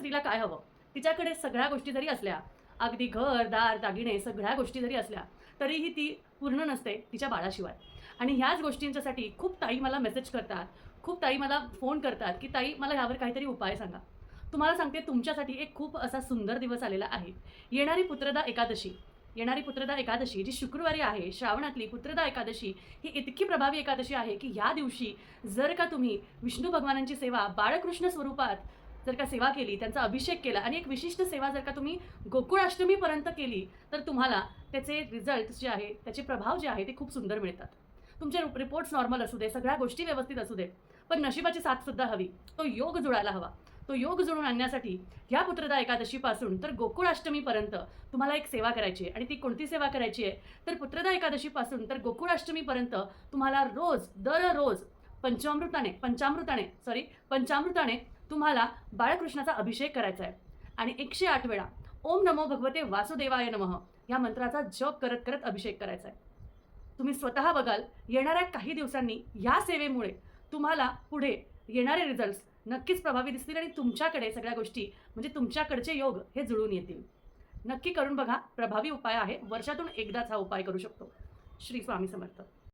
स्त्रीला काय हवं? तिच्याकडे सगळ्या गोष्टी जरी असल्या अगदी घर दार दागिने सगळ्या गोष्टी जरी असल्या तरीही ती पूर्ण नसते तिच्या बाळाशिवाय. आणि ह्याच गोष्टींच्यासाठी खूप ताई मला मेसेज करतात खूप ताई मला फोन करतात की ताई मला ह्यावर काहीतरी उपाय सांगा. तुम्हाला सांगते तुमच्यासाठी एक खूप असा सुंदर दिवस आलेला आहे. येणारी पुत्रदा एकादशी येणारी पुत्रदा एकादशी जी शुक्रवारी आहे श्रावणातली पुत्रदा एकादशी ही इतकी प्रभावी एकादशी आहे की ह्या दिवशी जर का तुम्ही विष्णू भगवानांची सेवा बाळकृष्ण स्वरूपात जर का सेवा केली त्यांचा अभिषेक केला आणि एक विशिष्ट सेवा जर का तुम्ही गोकुळाष्टमीपर्यंत केली तर तुम्हाला त्याचे रिझल्ट जे आहे त्याचे प्रभाव जे आहे ते खूप सुंदर मिळतात. तुमचे रिपोर्ट्स नॉर्मल असू दे सगळ्या गोष्टी व्यवस्थित असू दे पण नशिबाची साथसुद्धा हवी. तो योग जुळायला हवा. तो योग जुळून आणण्यासाठी ह्या पुत्रदा एकादशीपासून तर गोकुळाष्टमीपर्यंत तुम्हाला एक सेवा करायची आहे. आणि ती कोणती सेवा करायची आहे? तर पुत्रदा एकादशीपासून तर गोकुळाष्टमीपर्यंत तुम्हाला रोज दररोज पंचामृताने पंचामृताने सॉरी पंचामृताने तुम्हाला बाळकृष्णाचा अभिषेक करायचा आहे. आणि एकशे आठ वेळा ओम नमो भगवते वासुदेवाय नमः या मंत्राचा जप करत करत अभिषेक करायचा आहे. तुम्ही स्वतः बघाल येणाऱ्या काही दिवसांनी या सेवेमुळे तुम्हाला पुढे येणारे रिझल्ट्स नक्कीच प्रभावी दिसतील आणि तुमच्याकडे सगळ्या गोष्टी म्हणजे तुमच्याकडचे योग हे जुळून येतील. नक्की करून बघा प्रभावी उपाय आहे. वर्षातून एकदाच हा उपाय करू शकतो. श्री स्वामी समर्थ.